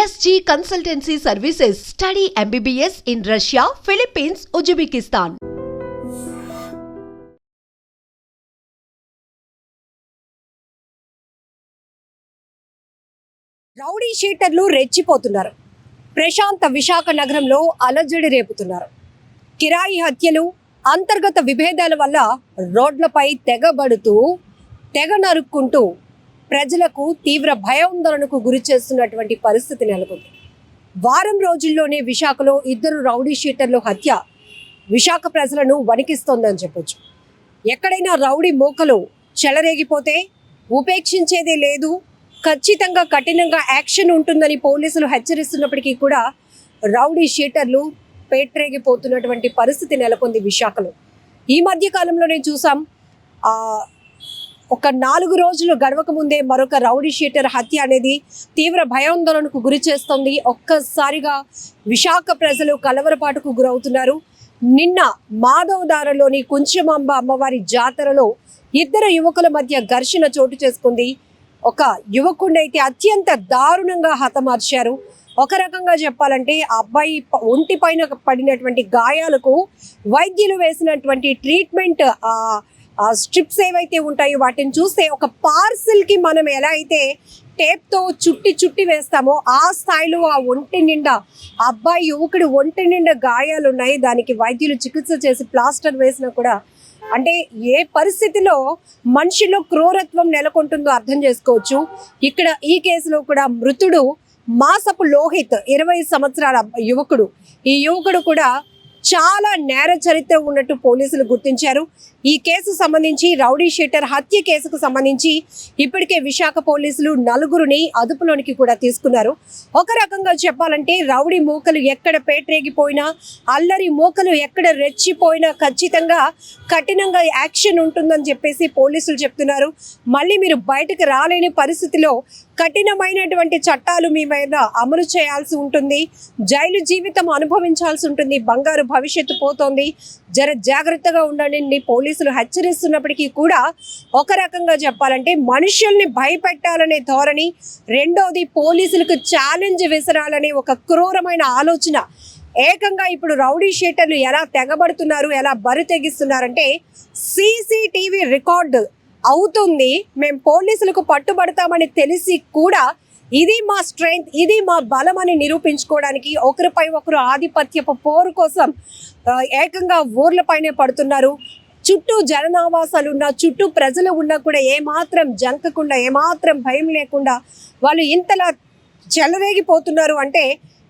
SG consultancy services study MBBS in Russia Philippines Uzbekistan rowdy షీటర్లు రెచ్చిపోతున్నారు. ప్రశాంత విశాఖ నగరంలో అలజడి రేపుతున్నారు. కిరాయి హత్యలు అంతర్గత విభేదాల వల్ల రోడ్లపై తెగబడుతూ తెగ నరుక్కుంటూ ప్రజలకు తీవ్ర భయాందోళనకు గురి చేస్తున్నటువంటి పరిస్థితి నెలకొంది. వారం రోజుల్లోనే విశాఖలో ఇద్దరు రౌడీ షీటర్లు హత్య. విశాఖ ప్రజలను వణికిస్తోందని చెప్పొచ్చు. ఎక్కడైనా రౌడీ మూకలు చెలరేగిపోతే ఉపేక్షించేదే లేదు. ఖచ్చితంగా కఠినంగా యాక్షన్ ఉంటుందని పోలీసులు హెచ్చరిస్తున్నప్పటికీ కూడా రౌడీ షీటర్లు పేట్రేగిపోతున్నటువంటి పరిస్థితి నెలకొంది విశాఖలో. ఈ మధ్య కాలంలోనే చూసాం ఒక నాలుగు రోజులు గడవక ముందే మరొక రౌడీ షీటర్ హత్య అనేది తీవ్ర భయాందోళనకు గురి చేస్తుంది. ఒక్కసారిగా విశాఖ ప్రజలు కలవరపాటుకు గురవుతున్నారు. నిన్న మాధవదారలోని కుంచమాంబ అమ్మవారి జాతరలో ఇద్దరు యువకుల మధ్య ఘర్షణ చోటు చేసుకుంది. ఒక యువకుడిని అయితే అత్యంత దారుణంగా హతమార్చారు. ఒక రకంగా చెప్పాలంటే ఆ అబ్బాయి ఒంటి పైన పడినటువంటి గాయాలకు వైద్యులు వేసినటువంటి ట్రీట్మెంట్ ఆ స్ట్రిప్స్ ఏవైతే ఉంటాయో వాటిని చూస్తే ఒక పార్సిల్కి మనం ఎలా అయితే టేప్తో చుట్టి చుట్టి వేస్తామో ఆ స్థాయిలో ఆ ఒంటి నిండా అబ్బాయి యువకుడు ఒంటి నిండా గాయాలు ఉన్నాయి. దానికి వైద్యులు చికిత్స చేసి ప్లాస్టర్ వేసినా కూడా అంటే ఏ పరిస్థితిలో మనిషిలో క్రూరత్వం నెలకొంటుందో అర్థం చేసుకోవచ్చు. ఇక్కడ ఈ కేసులో కూడా మృతుడు మాసపు లోహిత్ ఇరవై సంవత్సరాల యువకుడు. ఈ యువకుడు కూడా చాలా నేర చరిత్ర ఉన్నట్టు పోలీసులు గుర్తించారు. ఈ కేసు సంబంధించి రౌడీ షీటర్ హత్య కేసుకు సంబంధించి ఇప్పటికే విశాఖ పోలీసులు నలుగురిని అదుపులోనికి కూడా తీసుకున్నారు. ఒక రకంగా చెప్పాలంటే రౌడీ మూకలు ఎక్కడ పేట్రేగిపోయినా అల్లరి మూకలు ఎక్కడ రెచ్చిపోయినా ఖచ్చితంగా కఠినంగా యాక్షన్ ఉంటుందని చెప్పేసి పోలీసులు చెప్తున్నారు. మళ్ళీ మీరు బయటకు రాలేని పరిస్థితిలో కఠినమైనటువంటి చట్టాలు మీ మీద అమలు చేయాల్సి ఉంటుంది. జైలు జీవితం అనుభవించాల్సి ఉంటుంది. బంగారు భవిష్యత్తు పోతోంది. జర జాగ్రత్తగా ఉండండి. పోలీసులు హెచ్చరిస్తున్నప్పటికీ కూడా ఒక రకంగా చెప్పాలంటే మనుషుల్ని భయపెట్టాలనే ధోరణి రెండోది పోలీసులకు ఛాలెంజ్ విసరాలనే ఒక క్రూరమైన ఆలోచన. ఏకంగా ఇప్పుడు రౌడీ షీటర్లు ఎలా తెగబడుతున్నారు ఎలా బరి తెగిస్తున్నారంటే సీసీటీవీ రికార్డు అవుతుంది. మేము పోలీసులకు పట్టుబడతామని తెలిసి కూడా ఇది మా స్ట్రెంగ్త్ ఇది మా బలం అని నిరూపించుకోవడానికి ఒకరిపై ఒకరు ఆధిపత్యపు పోరు కోసం ఏకంగా ఊర్లపైనే పడుతున్నారు. చుట్టూ జననావాసాలు ఉన్నా చుట్టూ ప్రజలు ఉన్నా కూడా ఏమాత్రం జంకకుండా ఏమాత్రం భయం లేకుండా వాళ్ళు ఇంతలా చెలరేగిపోతున్నారు అంటే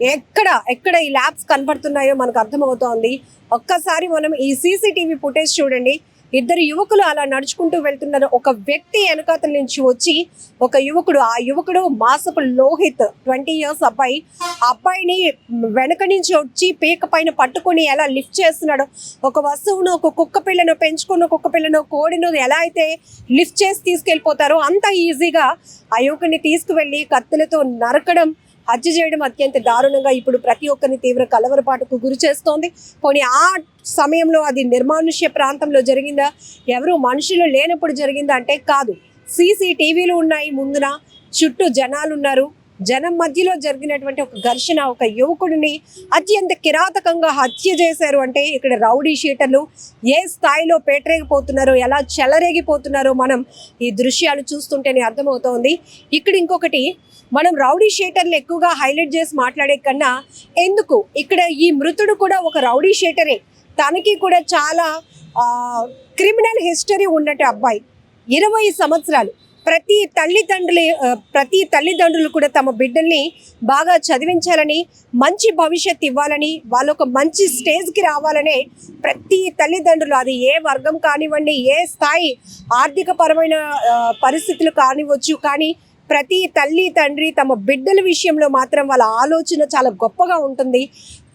ఎక్కడ ఎక్కడ ఈ ల్యాబ్స్ కనబడుతున్నాయో మనకు అర్థమవుతోంది. ఒక్కసారి మనం ఈ సీసీటీవీ ఫుటేజ్ చూడండి. ఇద్దరు యువకులు అలా నడుచుకుంటూ వెళ్తున్నారు ఒక వ్యక్తి వెనకాతల నుంచి వచ్చి ఒక యువకుడు ఆ యువకుడు మాసపు లోహిత్ ట్వంటీ ఇయర్స్ అబ్బాయి. అబ్బాయిని వెనక నుంచి వచ్చి పీక పైన పట్టుకొని ఎలా లిఫ్ట్ చేస్తున్నాడు? ఒక వస్తువును ఒక కుక్క పిల్లను పెంచుకున్న కుక్క పిల్లను కోడిను ఎలా అయితే లిఫ్ట్ చేసి తీసుకెళ్ళిపోతారో అంత ఈజీగా ఆ యువకుడిని తీసుకువెళ్ళి కత్తులతో నరకడం హత్య చేయడం అత్యంత దారుణంగా ఇప్పుడు ప్రతి ఒక్కరిని తీవ్ర కలవరపాటుకు గురి చేస్తోంది. పోనీ ఆ సమయంలో అది నిర్మానుష్య ప్రాంతంలో జరిగిందా? ఎవరు మనుషులు లేనప్పుడు జరిగిందా అంటే కాదు. సీసీటీవీలు ఉన్నాయి ముందున. చుట్టూ జనాలు ఉన్నారు జనం మధ్యలో జరిగినటువంటి ఒక ఘర్షణ ఒక యువకుడిని అత్యంత కిరాతకంగా హత్య చేశారు అంటే ఇక్కడ రౌడీ షీటర్లు ఏ స్థాయిలో పేటరేగిపోతున్నారో ఎలా చెలరేగిపోతున్నారో మనం ఈ దృశ్యాలు చూస్తుంటేనే అర్థమవుతోంది. ఇక్కడ ఇంకొకటి మనం రౌడీ షేటర్ని ఎక్కువగా హైలైట్ చేసి మాట్లాడే కన్నా ఎందుకు? ఇక్కడ ఈ మృతుడు కూడా ఒక రౌడీ షేటరే. తనకి కూడా చాలా క్రిమినల్ హిస్టరీ ఉన్నట్టు అబ్బాయి. ఇరవై సంవత్సరాలు. ప్రతి తల్లిదండ్రులు ప్రతి తల్లిదండ్రులు కూడా తమ బిడ్డల్ని బాగా చదివించాలని మంచి భవిష్యత్ ఇవ్వాలని వాళ్ళు ఒక మంచి స్టేజ్కి రావాలనే ప్రతి తల్లిదండ్రులు అది ఏ వర్గం కానివ్వండి ఏ స్థాయి ఆర్థిక పరమైన పరిస్థితులు కానివ్వచ్చు కానీ ప్రతి తల్లి తండ్రి తమ బిడ్డల విషయంలో మాత్రం వాళ్ళ ఆలోచన చాలా గొప్పగా ఉంటుంది.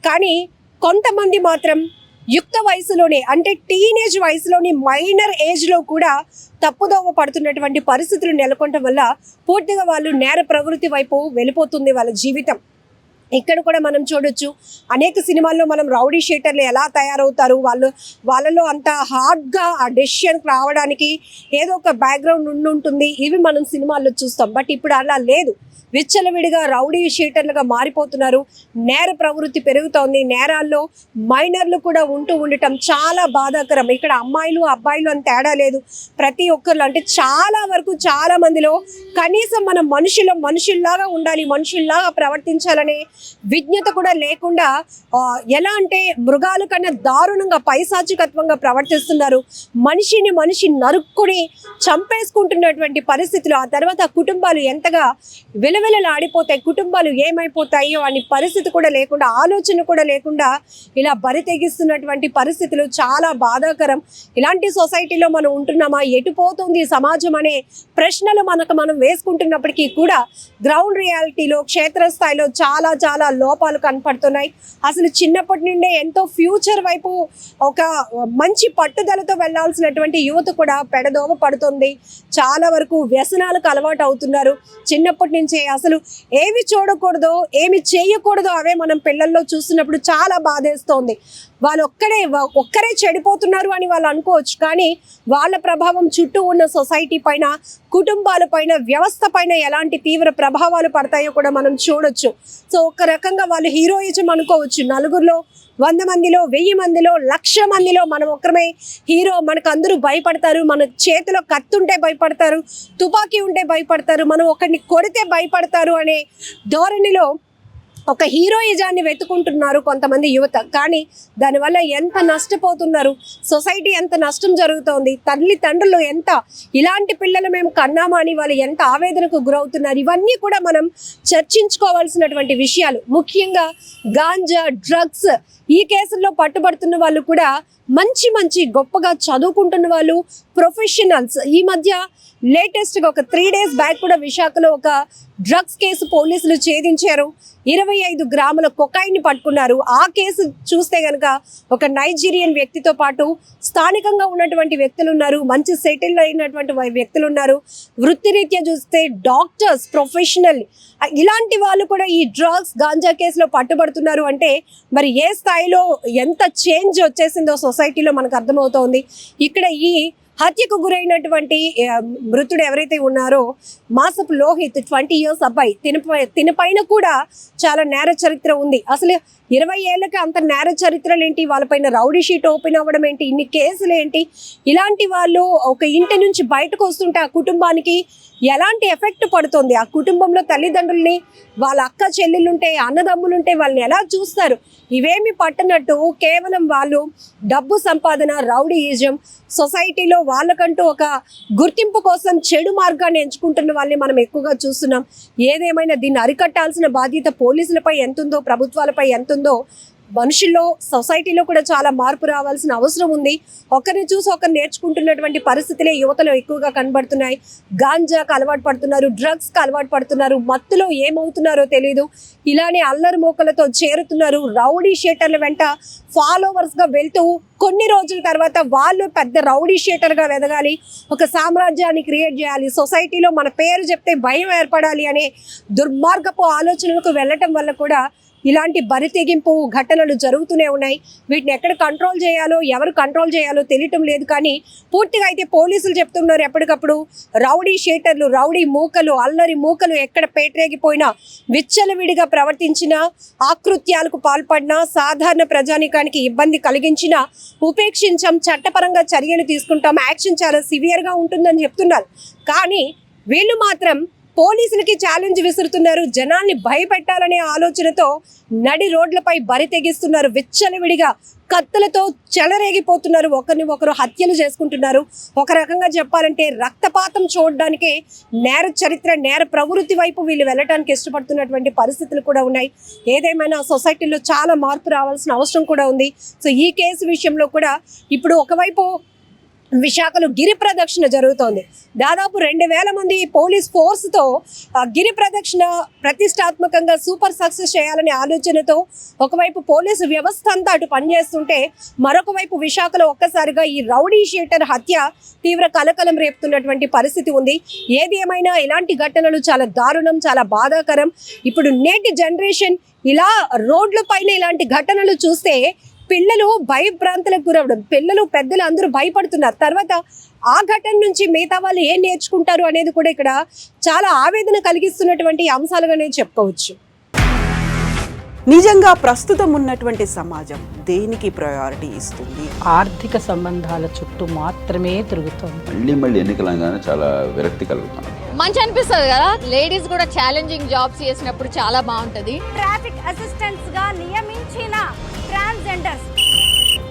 కానీ కొంతమంది మాత్రం యుక్త వయసులోనే అంటే టీనేజ్ వయసులోని మైనర్ ఏజ్లో కూడా తప్పుదోవ పడుతున్నటువంటి పరిస్థితులు నెలకొనడం వల్ల పూర్తిగా వాళ్ళు నేర ప్రవృత్తి వైపు వెళ్ళిపోతుంది వాళ్ళ జీవితం. ఇక్కడ కూడా మనం చూడొచ్చు. అనేక సినిమాల్లో మనం రౌడీ షీటర్లు ఎలా తయారవుతారు? వాళ్ళు వాళ్ళలో అంత హార్డ్గా ఆ డెసిషన్కి రావడానికి ఏదో ఒక బ్యాక్గ్రౌండ్ ఉండుంటుంది ఇవి మనం సినిమాల్లో చూస్తాం. బట్ ఇప్పుడు అలా లేదు. విచ్చలవిడిగా రౌడీ షీటర్లుగా మారిపోతున్నారు. నేర ప్రవృత్తి పెరుగుతోంది. నేరాల్లో మైనర్లు కూడా ఉంటూ ఉండటం చాలా బాధాకరం. ఇక్కడ అమ్మాయిలు అబ్బాయిలు అని తేడా లేదు. ప్రతి ఒక్కరు అంటే చాలా వరకు చాలా మందిలో కనీసం మనం మనుషులు మనుషుల్లాగా ఉండాలి మనుషుల్లాగా ప్రవర్తించాలనే విజ్ఞత కూడా లేకుండా ఎలా అంటే మృగాల కన్నా దారుణంగా పైశాచికత్వంగా ప్రవర్తిస్తున్నారు. మనిషిని మనిషి నరుక్కుని చంపేసుకుంటున్నటువంటి పరిస్థితులు ఆ తర్వాత కుటుంబాలు ఎంతగా విలవిలలాడిపోతాయి కుటుంబాలు ఏమైపోతాయో అని పరిస్థితి కూడా లేకుండా ఆలోచన కూడా లేకుండా ఇలా బరి తెగిస్తున్నటువంటి పరిస్థితులు చాలా బాధాకరం. ఇలాంటి సొసైటీలో మనం ఉంటున్నామా? ఎటు పోతుంది సమాజం అనే ప్రశ్నలు మనకు మనం వేసుకుంటున్నప్పటికీ కూడా గ్రౌండ్ రియాలిటీలో క్షేత్రస్థాయిలో చాలా చాలా లోపాలు కనపడుతున్నాయి. అసలు చిన్నప్పటి నుండే ఎంతో ఫ్యూచర్ వైపు ఒక మంచి పట్టుదలతో వెళ్ళాల్సినటువంటి యువత కూడా పెడదోమ పడుతుంది. చాలా వరకు వ్యసనాలకు అలవాటు అవుతున్నారు. చిన్నప్పటి నుంచే అసలు ఏమి చూడకూడదో ఏమి చేయకూడదో అవే మనం పిల్లల్లో చూస్తున్నప్పుడు చాలా బాధేస్తోంది. వాళ్ళు ఒక్కడే ఒక్కరే చెడిపోతున్నారు అని వాళ్ళు అనుకోవచ్చు. కానీ వాళ్ళ ప్రభావం చుట్టూ ఉన్న సొసైటీ పైన కుటుంబాల పైన వ్యవస్థ పైన ఎలాంటి తీవ్ర ప్రభావాలు పడతాయో కూడా మనం చూడొచ్చు. సో ఒక రకంగా వాళ్ళు హీరోయిజం అనుకోవచ్చు. నలుగురిలో వంద మందిలో వెయ్యి మందిలో లక్ష మందిలో మనం ఒకరమే హీరో మనకు అందరూ భయపడతారు. మన చేతిలో కత్తుంటే ఉంటే భయపడతారు. తుపాకీ ఉంటే భయపడతారు. మనం ఒకరిని కొడితే భయపడతారు అనే ధోరణిలో ఒక హీరోయిజాన్ని వెతుకుంటున్నారు కొంతమంది యువత. కానీ దానివల్ల ఎంత నష్టపోతున్నారు? సొసైటీ ఎంత నష్టం జరుగుతోంది? తల్లిదండ్రులు ఎంత? ఇలాంటి పిల్లలు మేము కన్నామా అని వాళ్ళు ఎంత ఆవేదనకు గురవుతున్నారు? ఇవన్నీ కూడా మనం చర్చించుకోవాల్సినటువంటి విషయాలు. ముఖ్యంగా గాంజా డ్రగ్స్ ఈ కేసుల్లో పట్టుబడుతున్న వాళ్ళు కూడా మంచి మంచి గొప్పగా చదువుకుంటున్న వాళ్ళు ప్రొఫెషనల్స్. ఈ మధ్య లేటెస్ట్గా ఒక త్రీ డేస్ బ్యాక్ కూడా విశాఖలో ఒక డ్రగ్స్ కేసు పోలీసులు ఛేదించారు. ఇరవై ఐదు గ్రాముల కొకాయిని పట్టుకున్నారు. ఆ కేసు చూస్తే గనక ఒక నైజీరియన్ వ్యక్తితో పాటు స్థానికంగా ఉన్నటువంటి వ్యక్తులు ఉన్నారు. మంచి సెటిల్ అయినటువంటి వ్యక్తులు ఉన్నారు. వృత్తిరీత్యా చూస్తే డాక్టర్స్ ప్రొఫెషనల్ ఇలాంటి వాళ్ళు కూడా ఈ డ్రగ్స్ గాంజా కేసులో పట్టుబడుతున్నారు అంటే మరి ఏ స్థాయిలో ఎంత చేంజ్ వచ్చేసిందో సొసైటీలో మనకు అర్థమవుతోంది. ఇక్కడ ఈ హత్యకు గురైనటువంటి మృతుడు ఎవరైతే ఉన్నారో మాసపు లోహిత్ ట్వంటీ ఇయర్స్ అబ్బాయి. తినపై తినపైన కూడా చాలా నేర చరిత్ర ఉంది. అసలు ఇరవై ఏళ్ళకి అంత నేర చరిత్రలు ఏంటి వాళ్ళపైన రౌడీ షీట్ ఓపెన్ అవ్వడం ఏంటి? ఇన్ని కేసులు ఏంటి ఇలాంటి వాళ్ళు ఒక ఇంటి నుంచి బయటకు వస్తుంటే ఆ కుటుంబానికి ఎలాంటి ఎఫెక్ట్ పడుతుంది? ఆ కుటుంబంలో తల్లిదండ్రుల్ని వాళ్ళ అక్క చెల్లెళ్ళుంటే అన్నదమ్ములుంటే వాళ్ళని ఎలా చూస్తారు? ఇవేమి పట్టనట్టు కేవలం వాళ్ళు డబ్బు సంపాదన రౌడీయిజం సొసైటీలో వాళ్ళకంటూ ఒక గుర్తింపు కోసం చెడు మార్గాన్ని ఎంచుకుంటున్న వాళ్ళని మనం ఎక్కువగా చూస్తున్నాం. ఏదేమైనా దీన్ని అరికట్టాల్సిన బాధ్యత పోలీసులపై ఎంతుందో ప్రభుత్వాలపై ఎంతుందో మనుషుల్లో సొసైటీలో కూడా చాలా మార్పు రావాల్సిన అవసరం ఉంది. ఒకరిని చూసి ఒకరు నేర్చుకుంటున్నటువంటి పరిస్థితులే యువతలో ఎక్కువగా కనబడుతున్నాయి. గాంజాకు అలవాటు పడుతున్నారు డ్రగ్స్కి అలవాటు పడుతున్నారు మత్తులో ఏమవుతున్నారో తెలియదు ఇలానే అల్లరి మోకలతో చేరుతున్నారు రౌడీ షేటర్ల వెంట ఫాలోవర్స్గా వెళ్తూ కొన్ని రోజుల తర్వాత వాళ్ళు పెద్ద రౌడీ షేటర్గా వెదగాలి ఒక సామ్రాజ్యాన్ని క్రియేట్ చేయాలి సొసైటీలో మన పేరు చెప్తే భయం ఏర్పడాలి అనే దుర్మార్గపు ఆలోచనలకు వెళ్ళటం వల్ల కూడా ఇలాంటి బరితెగింపు ఘటనలు జరుగుతూనే ఉన్నాయి. వీటిని ఎక్కడ కంట్రోల్ చేయాలో ఎవరు కంట్రోల్ చేయాలో తెలియటం లేదు కానీ పూర్తిగా అయితే పోలీసులు చెప్తున్నారు ఎప్పటికప్పుడు. రౌడీ షీటర్లు రౌడీ మూకలు అల్లరి మూకలు ఎక్కడ పేటరేగిపోయినా విచ్చలవిడిగా ప్రవర్తించిన ఆకృత్యాలకు పాల్పడినా సాధారణ ప్రజానికానికి ఇబ్బంది కలిగించిన ఉపేక్షించాం చట్టపరంగా చర్యలు తీసుకుంటాం యాక్షన్ చాలా సివియర్గా ఉంటుందని చెప్తున్నారు. కానీ వీళ్ళు మాత్రం పోలీసులకి ఛాలెంజ్ విసురుతున్నారు. జనాల్ని భయపెట్టాలనే ఆలోచనతో నడి రోడ్లపై బరి తెగిస్తున్నారు. విచ్చలవిడిగా కత్తులతో చెలరేగిపోతున్నారు. ఒకరిని ఒకరు హత్యలు చేసుకుంటున్నారు. ఒక రకంగా చెప్పాలంటే రక్తపాతం చూడడానికే నేర చరిత్ర నేర ప్రవృత్తి వైపు వీళ్ళు వెళ్ళడానికి ఇష్టపడుతున్నటువంటి పరిస్థితులు కూడా ఉన్నాయి. ఏదేమైనా సొసైటీలో చాలా మార్పు రావాల్సిన అవసరం కూడా ఉంది. సో ఈ కేసు విషయంలో కూడా ఇప్పుడు ఒకవైపు విశాఖలో గిరి ప్రదక్షిణ జరుగుతోంది. దాదాపు రెండు వేల మంది పోలీస్ ఫోర్స్తో గిరి ప్రదక్షిణ ప్రతిష్టాత్మకంగా సూపర్ సక్సెస్ చేయాలనే ఆలోచనతో ఒకవైపు పోలీసు వ్యవస్థ అంతా అటు పనిచేస్తుంటే మరొక వైపు విశాఖలో ఒక్కసారిగా ఈ రౌడీ షీటర్ హత్య తీవ్ర కలకలం రేపుతున్నటువంటి పరిస్థితి ఉంది. ఏది ఏమైనా ఇలాంటి ఘటనలు చాలా దారుణం చాలా బాధాకరం. ఇప్పుడు నేటి జనరేషన్ ఇలా రోడ్ల పైన ఇలాంటి ఘటనలు చూస్తే పిల్లలు భయభ్రాంతులకు గురవడం పిల్లలు పెద్దలు అందరూ భయపడుతున్నారు. తర్వాత ఆ ఘటన నుంచి మిగతా వాళ్ళు ఏం నేర్చుకుంటారు అనేది కూడా ఇక్కడ చాలా ఆవేదన కలిగిస్తున్నటువంటి అంశాలుగానే చెప్పుకోవచ్చు. నిజంగా ప్రస్తుతం ఉన్నటువంటి సమాజం దేనికి ప్రయారిటీ ఇస్తుంది? ఆర్థిక సంబంధాల చుట్టూ మాత్రమే తిరుగుతోంది. మళ్ళీ మళ్ళీ ఎన్నికలంగానే చాలా విరక్తి కలుగుతాను మంచి అనిపిస్తుంది కదా? లేడీస్ కూడా ఛాలెంజింగ్ జాబ్స్ చేసినప్పుడు చాలా బాగుంటది. Traffic assistants